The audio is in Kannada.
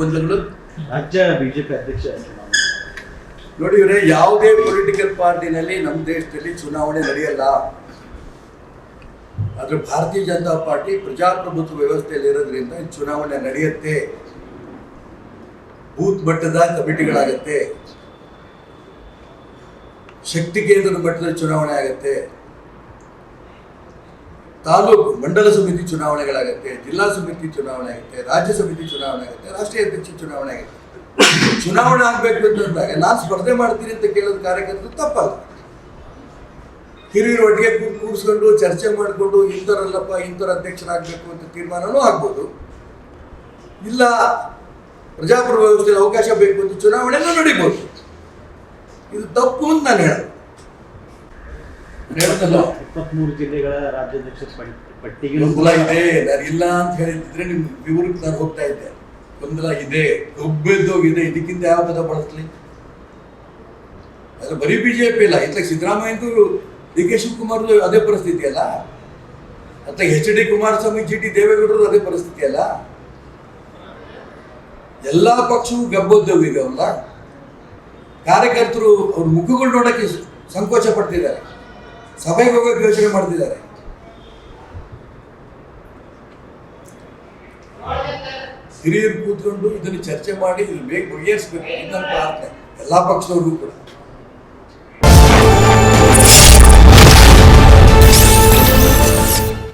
ಗೊಂದಲಗಳು ರಾಜ್ಯ ಬಿಜೆಪಿ ಅಧ್ಯಕ್ಷ ನೋಡಿ ಇವರೇ ಯಾವುದೇ ಪೊಲಿಟಿಕಲ್ ಪಾರ್ಟಿನಲ್ಲಿ ನಮ್ಮ ದೇಶದಲ್ಲಿ ಚುನಾವಣೆ ನಡೆಯಲ್ಲ. ಆದ್ರೆ ಭಾರತೀಯ ಜನತಾ ಪಾರ್ಟಿ ಪ್ರಜಾಪ್ರಭುತ್ವ ವ್ಯವಸ್ಥೆಯಲ್ಲಿ ಇರೋದ್ರಿಂದ ಚುನಾವಣೆ ನಡೆಯುತ್ತೆ. ಬೂತ್ ಮಟ್ಟದ ಕಮಿಟಿಗಳಾಗತ್ತೆ. ಶಕ್ತಿ ಕೇಂದ್ರದ ಮಟ್ಟದಲ್ಲಿ ಚುನಾವಣೆ ಆಗುತ್ತೆ. ತಾಲೂಕು ಮಂಡಲ ಸಮಿತಿ ಚುನಾವಣೆಗಳಾಗುತ್ತೆ, ಜಿಲ್ಲಾ ಸಮಿತಿ ಚುನಾವಣೆ ಆಗುತ್ತೆ, ರಾಜ್ಯ ಸಮಿತಿ ಚುನಾವಣೆ ಆಗುತ್ತೆ, ರಾಷ್ಟ್ರೀಯ ಅಧ್ಯಕ್ಷ ಚುನಾವಣೆ ಆಗುತ್ತೆ. ಚುನಾವಣೆ ಆಗಬೇಕು ಅಂತಂದಾಗ ನಾನು ಸ್ಪರ್ಧೆ ಮಾಡ್ತೀನಿ ಅಂತ ಕೇಳೋದು ಕಾರ್ಯಕರ್ತರು ತಪ್ಪಲ್ಲ. ಹಿರಿಯರು ಒಟ್ಟಿಗೆ ಕೂಡಿಸ್ಕೊಂಡು ಚರ್ಚೆ ಮಾಡಿಕೊಂಡು ಇಂಥವರಲ್ಲಪ್ಪ, ಇಂಥವ್ರ ಅಧ್ಯಕ್ಷರಾಗಬೇಕು ಅಂತ ತೀರ್ಮಾನನೂ ಆಗ್ಬೋದು. ಇಲ್ಲ ಪ್ರಜಾಪ್ರಭುತ್ವ ವ್ಯವಸ್ಥೆಯಲ್ಲಿ ಅವಕಾಶ ಬೇಕು ಅಂತ ಚುನಾವಣೆನೂ ನಡೀಬೋದು. ಇದು ತಪ್ಪು ಅಂತ ನಾನು ಹೇಳೋದಲ್ಲ ಇಪ್ಪತ್ಮೂರು ಜಿಲ್ಲೆಗಳ ರಾಜ್ಯಾಧ್ಯಕ್ಷ ಪಟ್ಟಿ- ಪಟ್ಟಿಗೆ ಗೊಂದಲ ಇದೆ ನಾನು ಇಲ್ಲ ಅಂತ ಹೇಳಿದ್ರೆ ನಿಮ್ ವಿವರಕ್ಕೆ ನಾನು ಹೋಗ್ತಾ ಇದ್ದೆ. ಗೊಂದಲ ಇದೆ ಒಬ್ಬೆದ್ದೋಗಿದೆ ಇದಕ್ಕಿಂತ ಯಾವ ಪದ ಬಳಸ್ಲಿ? ಅದು ಬರೀ ಬಿಜೆಪಿ ಇಲ್ಲ ಇತ್ತ ಸಿದ್ದರಾಮಯ್ಯಂದು ಡಿ ಕೆ ಶಿವಕುಮಾರ್ ಅದೇ ಪರಿಸ್ಥಿತಿ ಅಲ್ಲ? ಅತ್ತ H D Kumaraswamy G T ದೇವೇಗೌಡರು ಅದೇ ಪರಿಸ್ಥಿತಿ ಅಲ್ಲ? ಎಲ್ಲಾ ಪಕ್ಷವೂ ಗಬ್ಬೊದ್ದೋಗಿದಾವಲ್ಲ ಕಾರ್ಯಕರ್ತರು ಅವ್ರ ಮುಖಗಳು ನೋಡಕ್ಕೆ ಸಂಕೋಚ ಪಡ್ತಿದ್ದಾರೆ. ಸಭೆಗೆ ಹೋಗೋಕೆ ಯೋಚನೆ ಮಾಡ್ತಿದ್ದಾರೆ. ಹಿರಿಯರು ಕೂತ್ಕೊಂಡು ಇದನ್ನು ಚರ್ಚೆ ಮಾಡಿ ಇಲ್ಲಿ ಬೇಗ ಬಗೆಹರಿಸ್ಬೇಕು. ಇದನ್ನು ಪ್ರಾರ್ಥನೆ. ಎಲ್ಲ ಪಕ್ಷದವ್ರಿಗೂ ಕೂಡ.